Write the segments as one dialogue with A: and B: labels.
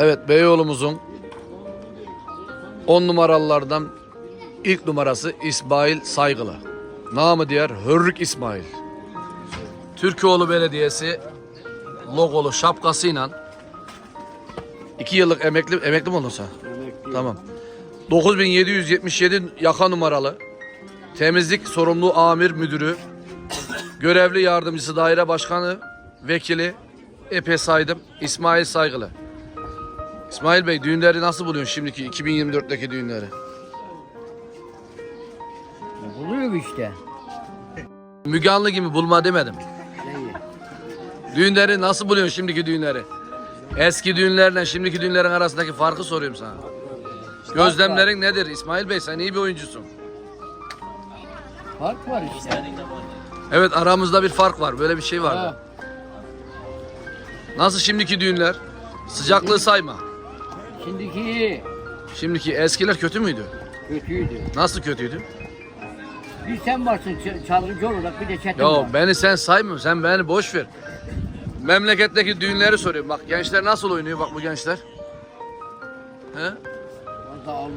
A: Evet Beyoğlu'muzun 10 numaralılardan ilk numarası İsmail Saygılı. Namı diğer Hürrük İsmail. Türkoğlu Belediyesi logolu şapkasıyla 2 yıllık emekli emekli mi oldun sen? Tamam. 9777 yaka numaralı. Temizlik sorumlu amir müdürü. Görevli yardımcısı daire başkanı, vekili epey saydım. İsmail Saygılı. İsmail Bey düğünleri nasıl buluyorsun şimdiki 2024'teki düğünleri?
B: Buluyor işte.
A: Müge Anlı gibi bulma demedim. Düğünleri nasıl buluyorsun şimdiki düğünleri? Eski düğünlerle şimdiki düğünlerin arasındaki farkı soruyorum sana. Gözlemlerin nedir İsmail Bey sen iyi bir oyuncusun.
B: Fark var işte.
A: Evet aramızda bir fark var böyle bir şey vardı. Nasıl şimdiki düğünler? Sıcaklığı sayma.
B: Şimdiki
A: Şimdiki eskiler kötü müydü?
B: kötüydü.
A: Nasıl kötüydü?
B: Bir sen varsın ç- çalgıcı olarak bir de çetin
A: Ya
B: var.
A: beni sen sayma sen beni boş ver. Memleketteki düğünleri soruyorum. Bak gençler nasıl oynuyor bak bu gençler. He?
B: Orada almış.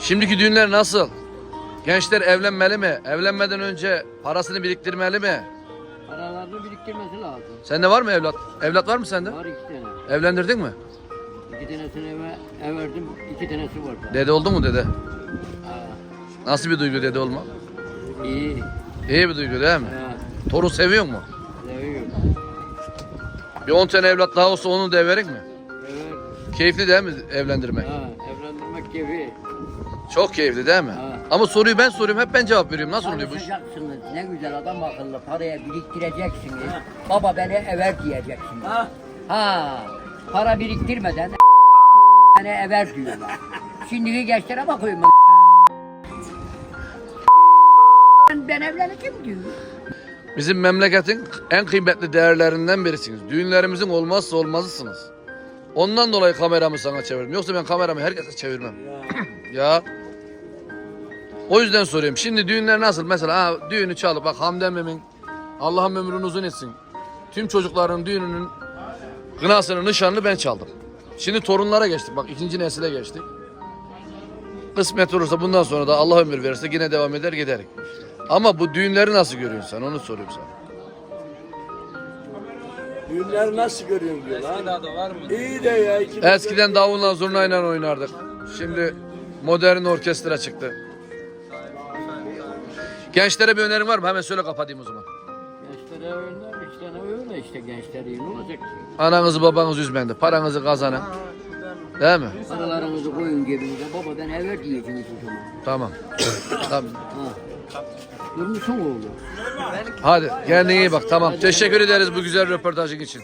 A: Şimdiki düğünler nasıl? Gençler evlenmeli mi? Evlenmeden önce parasını biriktirmeli mi?
B: Paralarını biriktirmesi lazım.
A: Sende var mı evlat? Evlat var mı sende?
B: Var iki tane.
A: Evlendirdin mi?
B: İki tanesini eve, ev verdim, iki tanesi var. daha.
A: Dede oldu mu dede?
B: Ha,
A: Nasıl bir duygu dede olma?
B: iyi.
A: İyi bir duygu değil mi?
B: Ha,
A: Torun seviyor mu?
B: seviyorum.
A: Bir 10 tane evlat daha olsa onu da everik mi?
B: Evet.
A: Keyifli değil mi evlendirmek?
B: Ha, evlendirmek gibi.
A: Çok keyifli değil mi?
B: Ha.
A: Ama soruyu ben soruyorum hep ben cevap veriyorum. Nasıl oluyor bu iş?
B: Ne güzel adam akıllı. Paraya biriktireceksiniz. Baba beni ever diyeceksiniz. Ha. Para biriktirmeden beni ever diyorlar. Şimdiki gençlere bakıyorum ben. Ben, ben evleneceğim diyor.
A: Bizim memleketin en kıymetli değerlerinden birisiniz. Düğünlerimizin olmazsa olmazısınız. Ondan dolayı kameramı sana çevirdim. Yoksa ben kameramı herkese çevirmem. Ya. O yüzden soruyorum. Şimdi düğünler nasıl? Mesela ha, düğünü çalıp bak Hamdi emmimin Allah'ım ömrünü uzun etsin. Tüm çocukların düğününün gınasını, nişanını ben çaldım. Şimdi torunlara geçtik. Bak ikinci nesile geçtik. Kısmet olursa bundan sonra da Allah ömür verirse yine devam eder giderik. Ama bu düğünleri nasıl görüyorsun sen? Onu soruyorum sana.
C: Düğünler nasıl görüyorsun diyor lan. İyi de ya. iki
A: Eskiden davulla zurnayla oynardık. Şimdi modern orkestra çıktı. Gençlere bir önerin var mı? Hemen söyle kapatayım o zaman.
B: Gençlere öyle işte ne öyle işte gençler iyi olacak ki?
A: Ananızı babanızı üzmeyin de paranızı kazanın. Değil mi?
B: Paralarınızı koyun cebinize. Baba ben ever diyeceğim zaman.
A: Tamam. tamam.
B: Durmuşsun oğlu.
A: Hadi kendine iyi bak. Tamam. Teşekkür ederiz bu güzel röportajın için.